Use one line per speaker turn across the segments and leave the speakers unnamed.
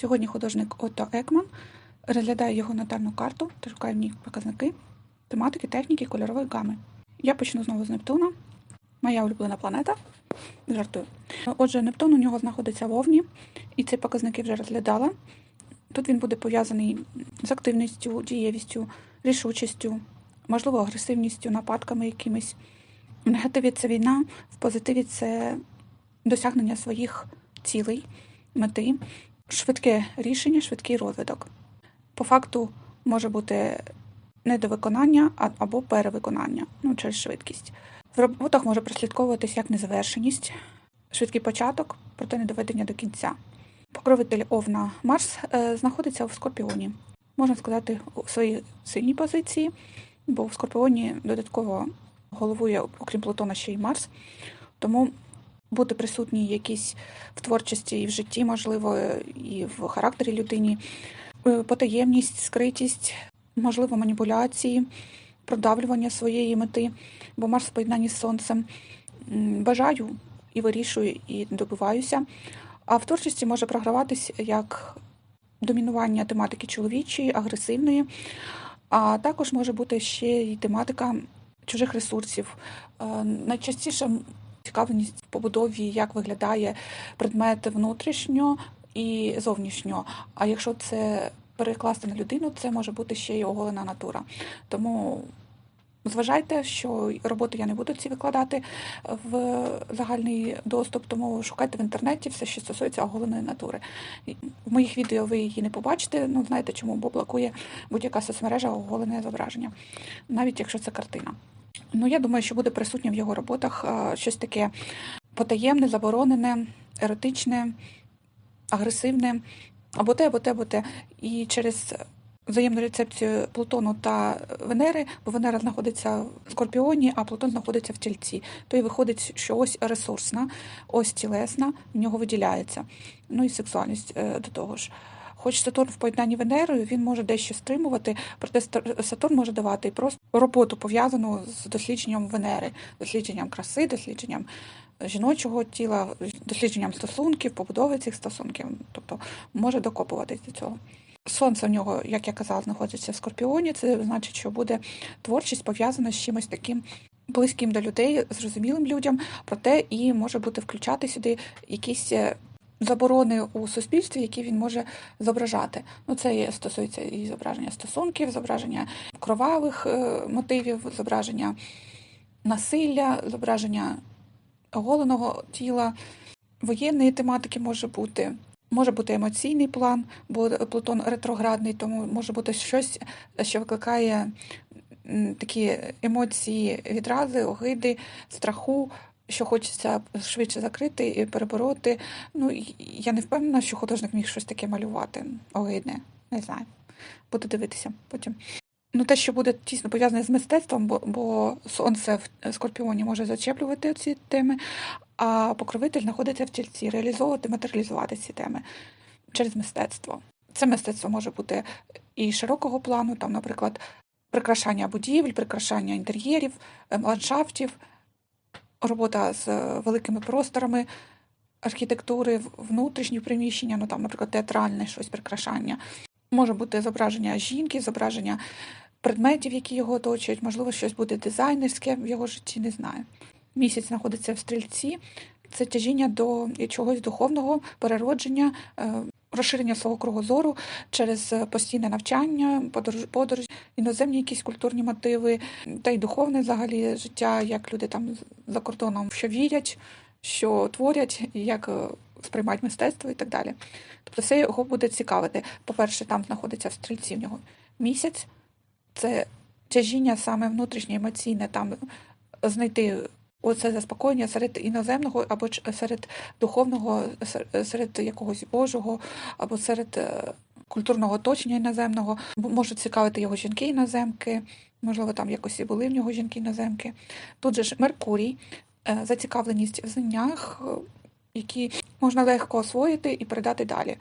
Сьогодні художник Отто Екман розглядає його натальну карту та шукає в ній показники тематики, техніки, кольорової гами. Я почну знову з Нептуна. Моя улюблена планета. Жартую. Отже, Нептун у нього знаходиться в Овні, і ці показники вже розглядала. Тут він буде пов'язаний з активністю, дієвістю, рішучістю, можливо, агресивністю, нападками якимись. В негативі це війна, в позитиві це досягнення своїх цілей, мети, швидке рішення, швидкий розвиток. По факту може бути недовиконання або перевиконання ну, через швидкість. В роботах може прослідковуватись як незавершеність, швидкий початок, проте не доведення до кінця. Покровитель Овна Марс е, знаходиться в Скорпіоні. Можна сказати, у своїй сильній позиції, бо в Скорпіоні додатково головує, окрім Плутона, ще й Марс. Тому бути присутній якісь в творчості і в житті, можливо, і в характері людині, Е, потаємність, скритість, можливо, маніпуляції, продавлювання своєї мети, бо Марс в поєднанні з Сонцем. Бажаю і вирішую, і добиваюся. А в творчості може програватись як домінування тематики чоловічої, агресивної, а також може бути ще й тематика чужих ресурсів. Е, Найчастіше цікавленість в побудові, як виглядає предмет внутрішньо і зовнішньо. А якщо це перекласти на людину, це може бути ще й оголена натура. Тому зважайте, що роботи я не буду ці викладати в загальний доступ, тому шукайте в інтернеті все, що стосується оголеної натури. В моїх відео ви її не побачите. Ну знаєте чому, бо блокує будь-яка соцмережа оголене зображення, навіть якщо це картина. Ну я думаю, що буде присутнє в його роботах е, щось таке потаємне, заборонене, еротичне, агресивне, або те, або те, або те. І через взаємну рецепцію Плутону та Венери, бо Венера знаходиться в Скорпіоні, а Плутон знаходиться в Тільці. То і виходить, що ось ресурсна, ось тілесна, в нього виділяється. Ну і сексуальність е, до того ж. Хоч Сатурн в поєднанні Венерою, він може дещо стримувати, проте Сатурн може давати і просто роботу пов'язану з дослідженням Венери, дослідженням краси, дослідженням жіночого тіла, дослідженням стосунків, побудови цих стосунків, тобто може докопуватись до цього. Сонце в нього, як я казала, знаходиться в Скорпіоні. Це значить, що буде творчість пов'язана з чимось таким близьким до людей, зрозумілим людям, проте і може бути включати сюди якісь е, заборони у суспільстві, які він може зображати. Ну, це є, стосується і зображення стосунків, зображення кровавих е, мотивів, зображення насилля, зображення оголеного тіла, воєнної тематики може бути. Може бути емоційний план, бо Плутон ретроградний, тому може бути щось, що викликає такі емоції, відрази, огиди, страху, що хочеться швидше закрити і перебороти. Ну, я не впевнена, що художник міг щось таке малювати. Огидне, не знаю. Буду дивитися потім. Ну, те, що буде тісно пов'язане з мистецтвом, бо, бо сонце в Скорпіоні може зачеплювати ці теми, а покровитель знаходиться в тільці, реалізовувати, матеріалізувати ці теми через мистецтво. Це мистецтво може бути і широкого плану, там, наприклад, прикрашання будівель, прикрашання інтер'єрів, ем, ландшафтів, робота з е, великими просторами архітектури, внутрішні приміщення, ну там, наприклад, театральне щось прикрашання. Може бути зображення жінки, зображення предметів, які його оточують, можливо, щось буде дизайнерське в його житті, не знаю. Місяць знаходиться в стрільці, це тяжіння до чогось духовного, переродження, е, розширення свого кругозору через е, постійне навчання, подорож, подорож, іноземні якісь культурні мотиви, та й духовне взагалі життя, як люди там за кордоном що вірять, що творять, як е, сприймають мистецтво і так далі. Тобто все його буде цікавити. По-перше, там знаходиться в стрільці в нього місяць, це тяжіння саме внутрішнє, емоційне, там знайти оце заспокоєння серед іноземного або серед духовного, серед якогось Божого, або серед е, культурного оточення іноземного. Можуть цікавити його жінки іноземки, можливо, там якось і були в нього жінки іноземки. Тут же ж Меркурій, е, зацікавленість в знаннях, які можна легко освоїти і передати далі,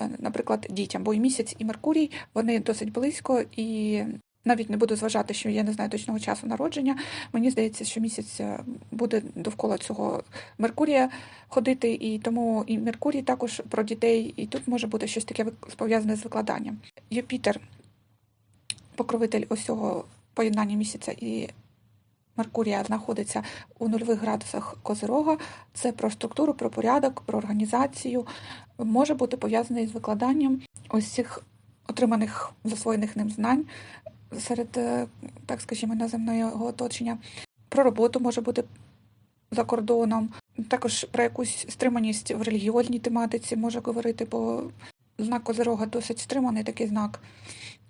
Е, наприклад, дітям, бо і місяць, і Меркурій вони досить близько, і навіть не буду зважати, що я не знаю точного часу народження. Мені здається, що місяць е, буде довкола цього Меркурія ходити, і тому і Меркурій також про дітей, і тут може бути щось таке пов'язане з викладанням. Юпітер, покровитель ось цього поєднання місяця і Меркурія знаходиться у нульових градусах Козирога. Це про структуру, про порядок, про організацію. Може бути пов'язаний з викладанням ось цих отриманих засвоєних ним знань серед, е, так скажімо, наземного оточення. Про роботу може бути за кордоном. Також про якусь стриманість в релігіозній тематиці може говорити, бо знак Козирога досить стриманий такий знак.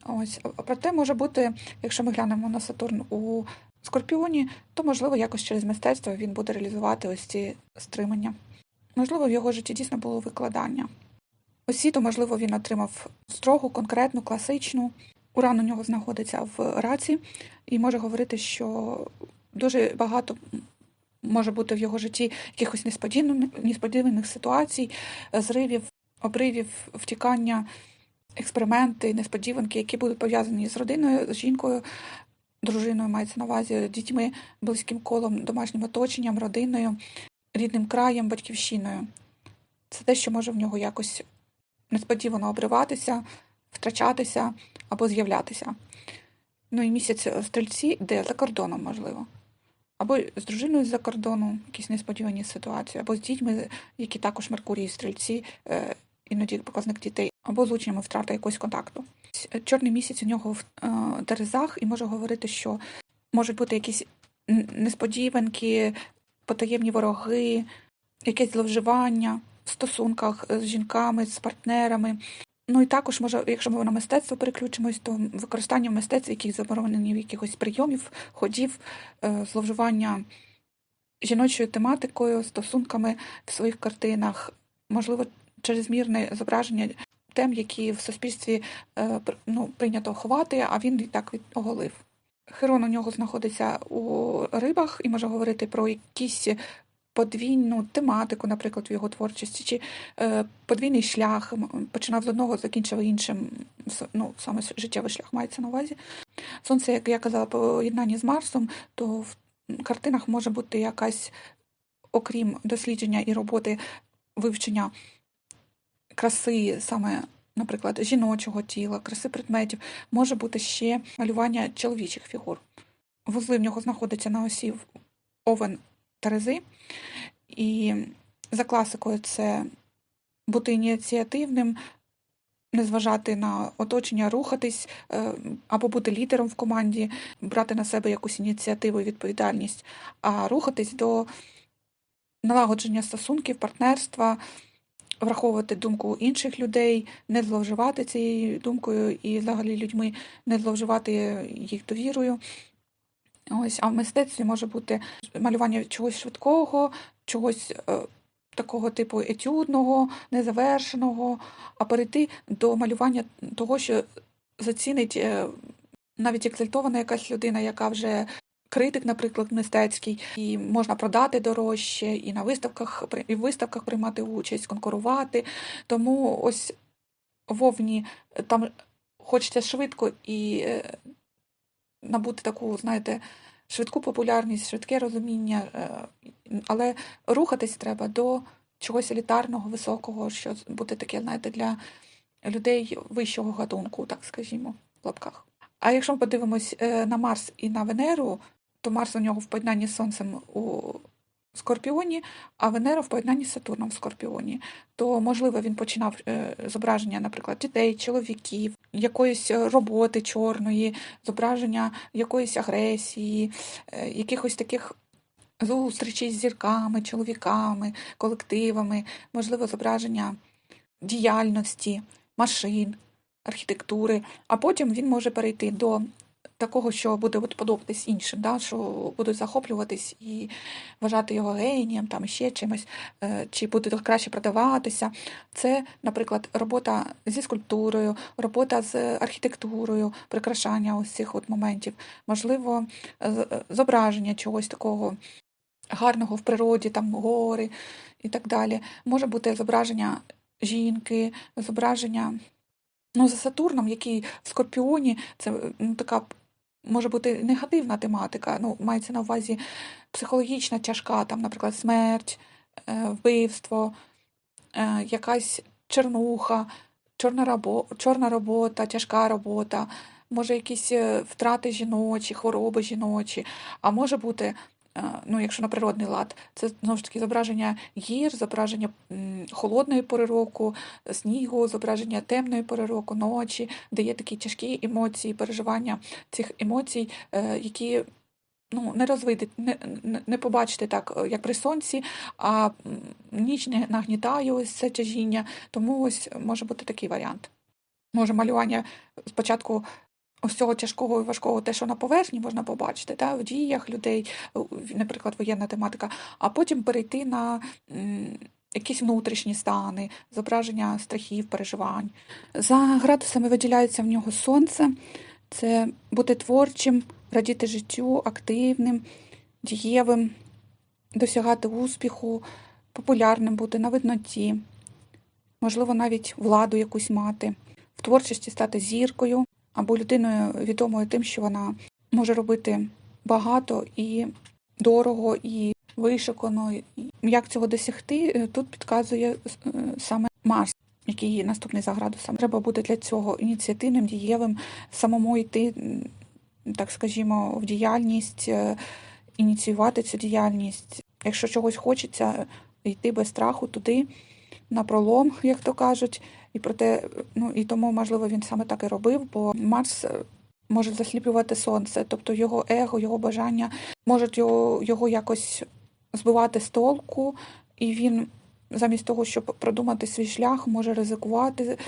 Ось. Проте може бути, якщо ми глянемо на Сатурн у Скорпіоні, то можливо якось через мистецтво він буде реалізувати ось ці стримання. Можливо, в його житті дійсно було викладання. Освіту, можливо, він отримав строгу, конкретну, класичну. Уран у нього знаходиться в раці і може говорити, що дуже багато може бути в його житті якихось несподіваних, ситуацій, зривів, обривів, втікання, експерименти, несподіванки, які будуть пов'язані з родиною, з жінкою, дружиною мається на увазі, дітьми, близьким колом, домашнім оточенням, родиною, рідним краєм, батьківщиною. Це те, що може в нього якось несподівано обриватися, втрачатися або з'являтися. Ну і місяць стрільці, де за кордоном, можливо. Або з дружиною з-за кордону, якісь несподівані ситуації, або з дітьми, які також Меркурій стрільці, е, іноді показник дітей, або з учнями втрата якогось контакту. Чорний місяць у нього в е, Терезах і може говорити, що можуть бути якісь несподіванки, потаємні вороги, якесь зловживання в стосунках з жінками, з партнерами. Ну і також може, якщо ми на мистецтво переключимось, то використання в мистецтві яких заборонені якихось прийомів, ходів, е, зловживання жіночою тематикою, стосунками в своїх картинах, можливо, чрезмірне зображення тем, які в суспільстві е, ну, прийнято ховати, а він і так відоголив. Херон у нього знаходиться у рибах і може говорити про якісь подвійну тематику, наприклад, в його творчості, чи е, подвійний шлях, починав з одного, закінчив іншим, ну, саме життєвий шлях мається на увазі. Сонце, як я казала, поєднання з Марсом, то в картинах може бути якась, окрім дослідження і роботи вивчення краси, саме, наприклад, жіночого тіла, краси предметів, може бути ще малювання чоловічих фігур. Вузли в нього знаходяться на осі Овен Терези, і за класикою це бути ініціативним, не зважати на оточення, рухатись е, або бути лідером в команді, брати на себе якусь ініціативу і відповідальність, а рухатись до налагодження стосунків, партнерства, враховувати думку інших людей, не зловживати цією думкою і взагалі людьми, не зловживати їх довірою. Ось, а в мистецтві може бути малювання чогось швидкого, чогось е, такого типу етюдного, незавершеного, а перейти до малювання того, що зацінить е, навіть екзальтована якась людина, яка вже критик, наприклад, мистецький, і можна продати дорожче, і на виставках і в виставках приймати участь, конкурувати. Тому ось вовні там хочеться швидко і е, набути таку, знаєте, швидку популярність, швидке розуміння, е, але рухатись треба до чогось елітарного, високого, що буде таке, знаєте, для людей вищого гатунку, так скажімо, в лапках. А якщо ми подивимось е, на Марс і на Венеру, то Марс у нього в поєднанні з Сонцем у Скорпіоні, а Венера в поєднанні з Сатурном в Скорпіоні, то можливо він починав е, зображення, наприклад, дітей, чоловіків, якоїсь е, роботи чорної, зображення якоїсь агресії, е, якихось таких зустрічей з зірками, чоловіками, колективами, можливо, зображення діяльності, машин, архітектури, а потім він може перейти до такого, що буде от подобатись іншим, да, що будуть захоплюватись і вважати його генієм, там ще чимось, е, чи буде краще продаватися. Це, наприклад, робота зі скульптурою, робота з архітектурою, прикрашання цих от моментів, можливо, зображення чогось такого гарного в природі, там гори і так далі. Може бути зображення жінки, зображення. Ну, за Сатурном, який в Скорпіоні, це ну, така може бути негативна тематика. Ну, мається на увазі психологічна, тяжка, там, наприклад, смерть, е, вбивство, е, якась чернуха, чорна, рабо, чорна робота, тяжка робота, може якісь е, втрати жіночі, хвороби жіночі, а може бути. Е, Ну, якщо на природний лад, це знову ж таки зображення гір, зображення холодної пори року, снігу, зображення темної пори року, ночі, де є такі тяжкі емоції, переживання цих емоцій, е, які ну, не розвидити, не, не, побачити так, е, як при сонці, а ніч не нагнітає ось це тяжіння, тому ось може бути такий варіант. Може, малювання спочатку ось цього тяжкого і важкого, те, що на поверхні можна побачити, та, в діях людей, наприклад, воєнна тематика, а потім перейти на якісь внутрішні стани, зображення страхів, переживань. За градусами виділяється в нього сонце, це бути творчим, радіти життю, активним, дієвим, досягати успіху, популярним бути на видноті, можливо, навіть владу якусь мати, в творчості стати зіркою або людиною відомою тим, що вона може робити багато і дорого, і вишукано. І Як цього досягти, е, тут підказує е, саме Марс. Який наступний за градусом. Треба бути для цього ініціативним, дієвим, самому йти, так скажімо, в діяльність, е, ініціювати цю діяльність. Якщо чогось хочеться, йти без страху туди, на пролом, як то кажуть. І проте, ну і тому, можливо, він саме так і робив, бо Марс е, може засліплювати сонце, тобто його его, його бажання можуть його, його якось збивати з толку, і він. Замість того, щоб продумати свій шлях, може ризикувати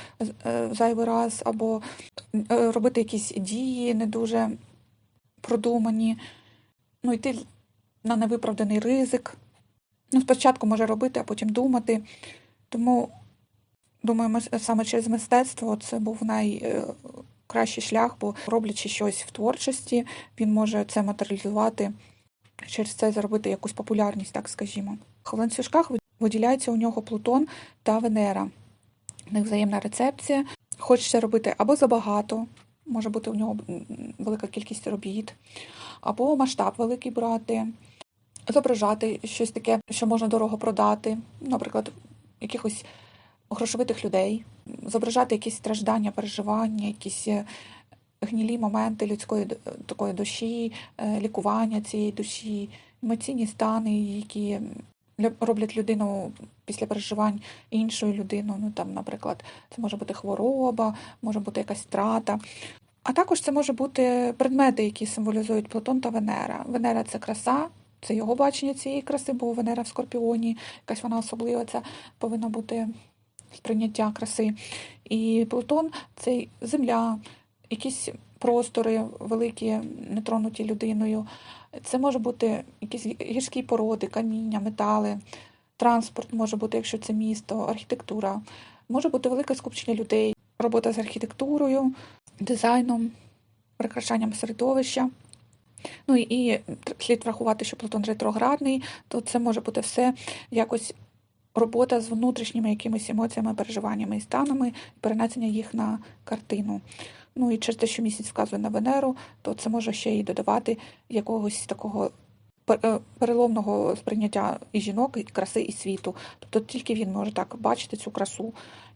е, зайвий раз, або е, робити якісь дії не дуже продумані, ну, йти на невиправданий ризик. Ну, спочатку може робити, а потім думати. Тому, думаю, саме через мистецтво це був найкращий шлях, бо роблячи щось в творчості, він може це матеріалізувати, через це заробити якусь популярність, так скажімо. В ланцюжках виділяється у нього Плутон та Венера. У них взаємна рецепція. Хочеться робити або забагато, може бути у нього велика кількість робіт, або масштаб великий брати, зображати щось таке, що можна дорого продати, наприклад, якихось грошовитих людей, зображати якісь страждання, переживання, якісь е, гнілі моменти людської такої душі, е, лікування цієї душі, емоційні стани, які роблять людину після переживань іншою людиною. Ну там, наприклад, це може бути хвороба, може бути якась втрата. А також це може бути предмети, які символізують Плутон та Венера. Венера це краса, це його бачення цієї краси, бо Венера в Скорпіоні, якась вона особлива, це повинно бути сприйняття краси. І Плутон це земля, якісь простори великі, не тронуті людиною. Це може бути якісь гірські породи, каміння, метали, транспорт може бути, якщо це місто, архітектура. Може бути велике скупчення людей, робота з архітектурою, дизайном, прикрашанням середовища. Ну і слід врахувати, що Плутон ретроградний, то це може бути все якось робота з внутрішніми якимись емоціями, переживаннями і станами, перенесення їх на картину. Ну і через те, що місяць вказує на Венеру, то це може ще й додавати якогось такого е, переломного сприйняття і жінок, і краси, і світу. Тобто тільки він може так бачити цю красу.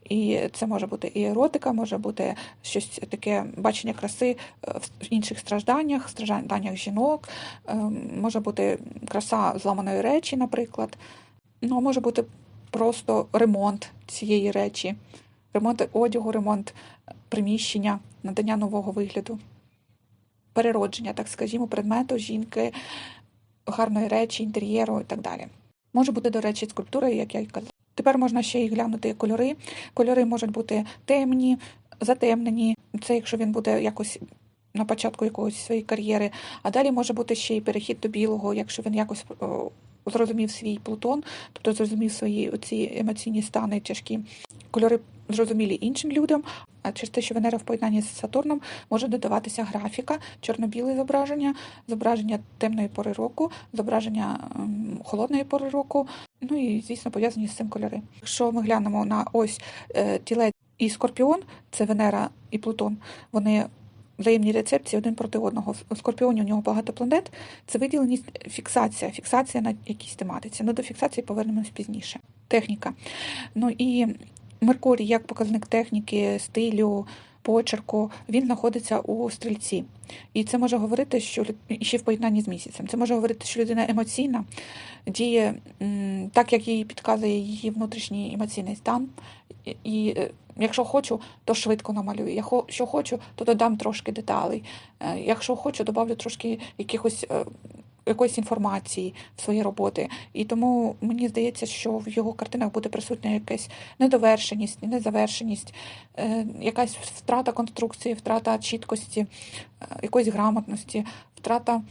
І це може бути і еротика, може бути щось таке бачення краси е, в інших стражданнях, стражданнях жінок, е, може бути краса зламаної речі, наприклад. Ну, може бути просто ремонт цієї речі, ремонт одягу, ремонт приміщення, надання нового вигляду, переродження, так скажімо, предмету жінки, гарної речі, інтер'єру і так далі. Може бути, до речі, скульптура, як я й казала. Тепер можна ще й глянути кольори. Кольори можуть бути темні, затемнені. Це якщо він буде якось на початку якогось своєї кар'єри, а далі може бути ще й перехід до білого, якщо він якось зрозумів свій Плутон, тобто зрозумів свої оці емоційні стани тяжкі. Кольори зрозумілі іншим людям, а через те, що Венера в поєднанні з Сатурном може додаватися графіка, чорно-біле зображення, зображення темної пори року, зображення ем, холодної пори року, ну і, звісно, пов'язані з цим кольори. Якщо ми глянемо на ось е, тілець і Скорпіон, це Венера і Плутон, вони взаємній рецепції один проти одного. У Скорпіоні у нього багато планет. Це виділеність, фіксація, фіксація на якійсь тематиці. Ну, до фіксації повернемось пізніше. Техніка. Ну і Меркурій, як показник техніки, стилю, почерку, він знаходиться у стрільці. І це може говорити, що і ще в поєднанні з місяцем. Це може говорити, що людина емоційна, діє так, як їй підказує її внутрішній емоційний стан. І, якщо хочу, то швидко намалюю. Якщо хочу, то додам трошки деталей. Е, Якщо хочу, додавлю трошки якихось. е, Якоїсь інформації в свої роботи, і тому мені здається, що в його картинах буде присутня якась недовершеність, незавершеність, е, якась втрата конструкції, втрата чіткості, якоїсь грамотності, втрата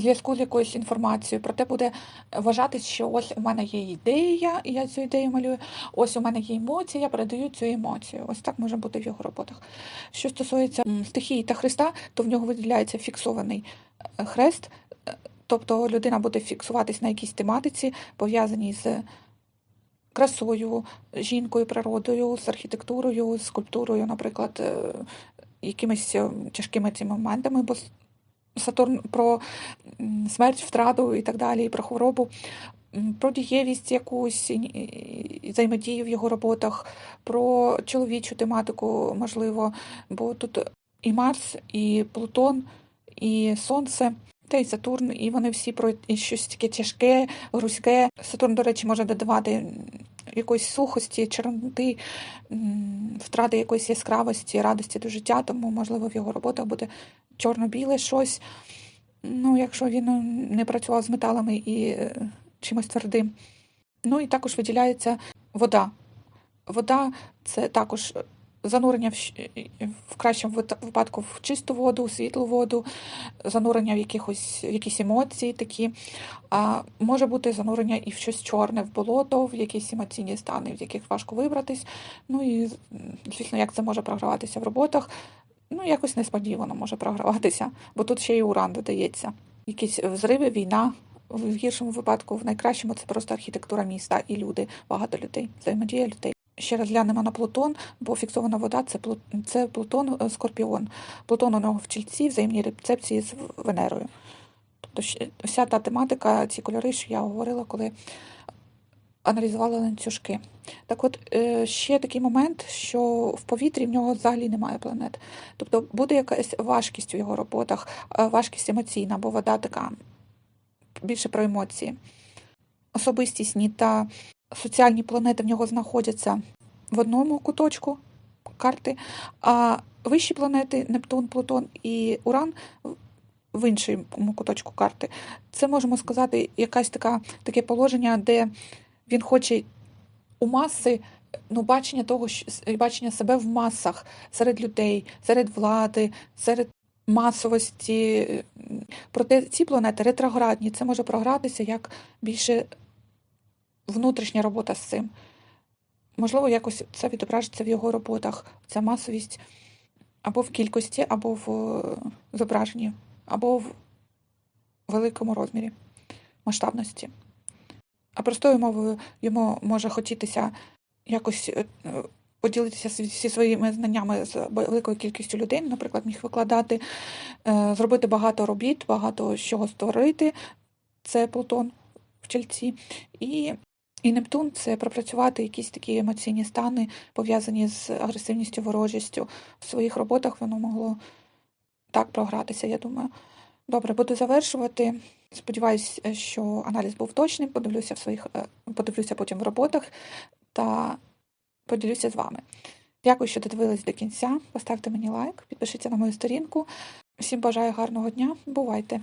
зв'язку з якоюсь інформацією. Проте буде вважатись, що ось у мене є ідея, і я цю ідею малюю. Ось у мене є емоція, я передаю цю емоцію. Ось так може бути в його роботах. Що стосується стихії та хреста, то в нього виділяється фіксований е, хрест. е, Тобто людина буде фіксуватись на якійсь тематиці, пов'язаній з красою, жінкою, природою, з архітектурою, з скульптурою, наприклад, е, якимись тяжкими цими моментами, бо Сатурн про смерть, втрату і так далі, і про хворобу, про дієвість якусь взаємодію в його роботах, про чоловічу тематику, можливо, бо тут і Марс, і Плутон, і Сонце. Та й Сатурн, і вони всі про щось таке тяжке, грузьке. Сатурн, до речі, може додавати якоїсь сухості, черноти, втрати якоїсь яскравості, радості до життя, тому, можливо, в його роботах буде чорно-біле щось. Ну, якщо він е, не працював з металами і е, чимось твердим. Ну і також виділяється вода. Вода це також занурення в, в кращому випадку в чисту воду, в світлу воду, занурення в якихось в якісь емоції такі. А може бути занурення і в щось чорне, в болото, в якісь емоційні стани, з яких важко вибратись. Ну і звісно, як це може програватися в роботах. Ну, якось несподівано може програватися, бо тут ще й уран додається. Якісь взриви, війна. В гіршому випадку, в найкращому це просто архітектура міста і люди, багато людей, взаємодія людей. Ще раз глянемо на Плутон, бо фіксована вода це, це Плутон е, Скорпіон. Плутон у нього в чільці, взаємній рецепції з Венерою. Тобто вся та тематика, ці кольори, що я говорила, коли аналізувала ланцюжки. Так от, е, ще такий момент, що в повітрі в нього взагалі немає планет. Тобто буде якась важкість у його роботах, е, важкість емоційна, бо вода така більше про емоції. Особистісні та соціальні планети в нього знаходяться в одному куточку карти, а вищі планети Нептун, Плутон і Уран в іншому куточку карти. Це можемо сказати якась така таке положення, де він хоче у маси ну, бачення того, бачення себе в масах серед людей, серед влади, серед масовості. Проте ці планети ретроградні, це може програтися як більше внутрішня робота з цим. Можливо, якось це відображиться в його роботах, ця масовість або в кількості, або в е, зображенні, або в великому розмірі масштабності. А простою мовою йому може хотітися якось е, поділитися зі своїми знаннями з великою кількістю людей, наприклад, міг викладати, е, зробити багато робіт, багато чого створити. Це Плутон в чільці. І, і Нептун це пропрацювати якісь такі емоційні стани, пов'язані з агресивністю, ворожістю. В своїх роботах воно могло так програтися, я думаю. Добре, буду завершувати. Сподіваюсь, що аналіз був точним. Подивлюся в своїх, е, подивлюся потім в роботах та поділюся з вами. Дякую, що додивились до кінця. Поставте мені лайк, підпишіться на мою сторінку. Всім бажаю гарного дня. Бувайте!